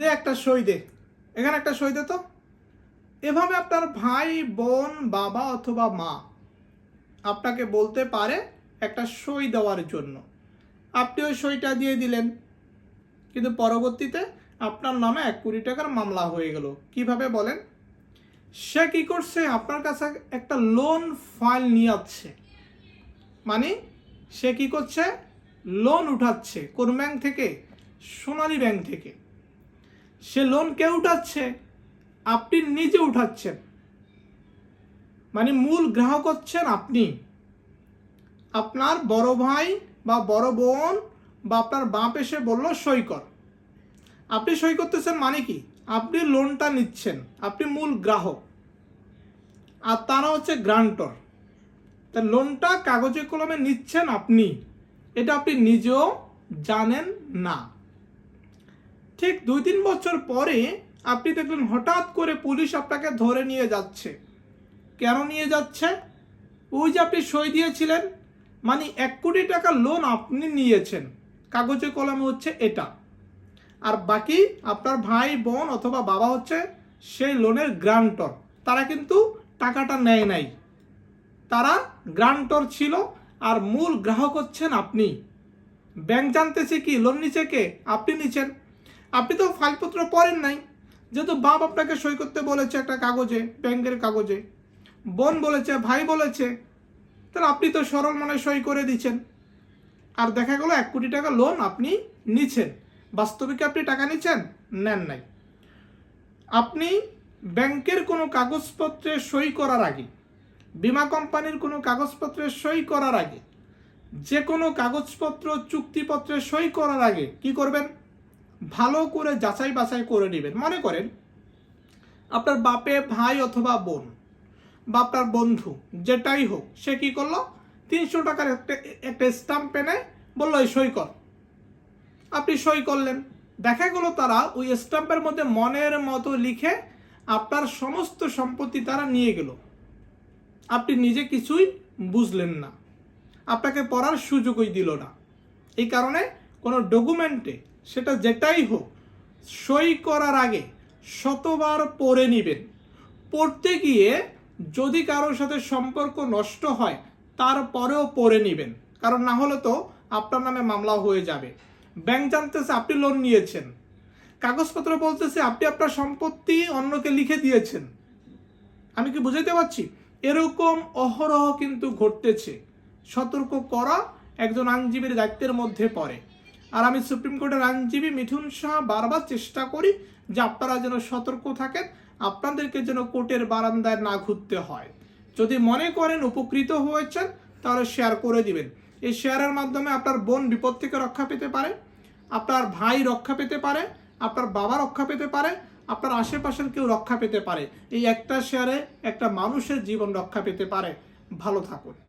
দে একটা সই দে। এখানে একটা সই দে তো। এভাবে আপনার ভাই, বোন, বাবা অথবা মা আপনাকে বলতে পারে একটা সই দেওয়ার জন্য। আপনি ওই সইটা দিয়ে দিলেন। কিন্তু পরবর্তীতে আপনার নামে এক কোটি টাকার মামলা হয়ে গেল। কীভাবে বলেন? সে কি করছে? আপনার কাছে একটা লোন ফাইল নিয়ে আসছে। মানে সে কি করছে? লোন উঠাচ্ছে। কোন ব্যাংক থেকে? সোনালী ব্যাংক থেকে। সে লোন কে উঠাচ্ছে? আপনি নিজে উঠাচ্ছেন। মানে মূল গ্রাহক হচ্ছেন আপনি। আপনার বড় ভাই বা বড় বোন বা আপনার বাপ এসে বলল, সই কর। আপনি সই করতেছেন মানে কি? আপনি লোনটা নিচ্ছেন। আপনি মূল গ্রাহক। আর তারা হচ্ছে গ্রান্টর। তা লোনটা কাগজে কলমে নিচ্ছেন আপনি। এটা আপনি নিজেও জানেন না। ঠিক দুই তিন বছর পরে আপনি দেখলেন হঠাৎ করে পুলিশ আপনাকে ধরে নিয়ে যাচ্ছে। কেন নিয়ে যাচ্ছে? ওই যে আপনি সই দিয়েছিলেন মানে এক কোটি টাকা লোন আপনি নিয়েছেন। কাগজে কলমে হচ্ছে এটা। আর বাকি আপনার ভাই, বোন অথবা বাবা হচ্ছে সেই লোনের গ্রান্টর তারা কিন্তু টাকাটা নেয় নাই। তারা গ্রান্টর ছিল আর মূল গ্রাহক হচ্ছেন আপনি। ব্যাংক জানতেছে কি লোন নিচে কে? আপনি নিচ্ছেন আপনি তো ফাইলপত্র পড়েন নাই। যেহেতু বাপ আপনাকে সই করতে বলেছে একটা কাগজে, ব্যাংকের কাগজে। বোন বলেছে, ভাই বলেছে। তাহলে আপনি তো সরল মনে সই করে দিচ্ছেন। আর দেখা গেলো এক কোটি টাকা লোন আপনি নিচ্ছেন। বাস্তবিকে আপনি টাকা নিচ্ছেন? নেন নাই। আপনি ব্যাংকের কোনো কাগজপত্রে সই করার আগে, বিমা কোম্পানির কোনো কাগজপত্রে সই করার আগে, যে কোনো কাগজপত্র চুক্তিপত্রে সই করার আগে কি করবেন? ভালো করে যাচাই বাছাই করে নেবেন। মনে করেন, আপনার বাপে ভাই অথবা বোন বা আপনার বন্ধু, যেটাই হোক, সে কি করল? তিনশো টাকার একটা একটা স্টাম্প পেনে বলল, এই সই কর। আপনি সই করলেন। দেখা গেল তারা ওই স্টাম্পের মধ্যে মনের মতো লিখে আপনার সমস্ত সম্পত্তি তারা নিয়ে গেল। আপনি নিজে কিছুই বুঝলেন না। আপনাকে পড়ার সুযোগই দিল না। এই কারণে কোনো ডকুমেন্টে সেটা যেটাই হোক, সই করার আগে শতবার পড়ে নেবেন। পড়তে গিয়ে যদি কারোর সাথে সম্পর্ক নষ্ট হয়, তারপরেও পড়ে নেবেন। কারণ না হলে তো আপনার নামে মামলা হয়ে যাবে। ব্যাংক জানতেছে আপনি লোন নিয়েছেন। কাগজপত্র বলতেছে আপনি আপনার সম্পত্তি অন্যকে লিখে দিয়েছেন। আমি কি বুঝাইতে পারছি? এরকম অহরহ কিন্তু ঘটতেছে। সতর্ক করা একজন আইনজীবীর দায়িত্বের মধ্যে পড়ে। আর আমি সুপ্রিম কোর্টের আইনজীবী মিঠুন শাহ বারবার চেষ্টা করি যে আপনারা যেন সতর্ক থাকেন, আপনাদেরকে যেন কোর্টের বারান্দায় না ঘুরতে হয়। যদি মনে করেন উপকৃত হয়েছেন, তাহলে শেয়ার করে দিবেন। এই শেয়ারের মাধ্যমে আপনার বোন বিপদ থেকে রক্ষা পেতে পারে, আপনার ভাই রক্ষা পেতে পারে, আপনার বাবা রক্ষা পেতে পারে, আপনার আশেপাশের কেউ রক্ষা পেতে পারে। এই একটা শেয়ারে একটা মানুষের জীবন রক্ষা পেতে পারে। ভালো থাকুন।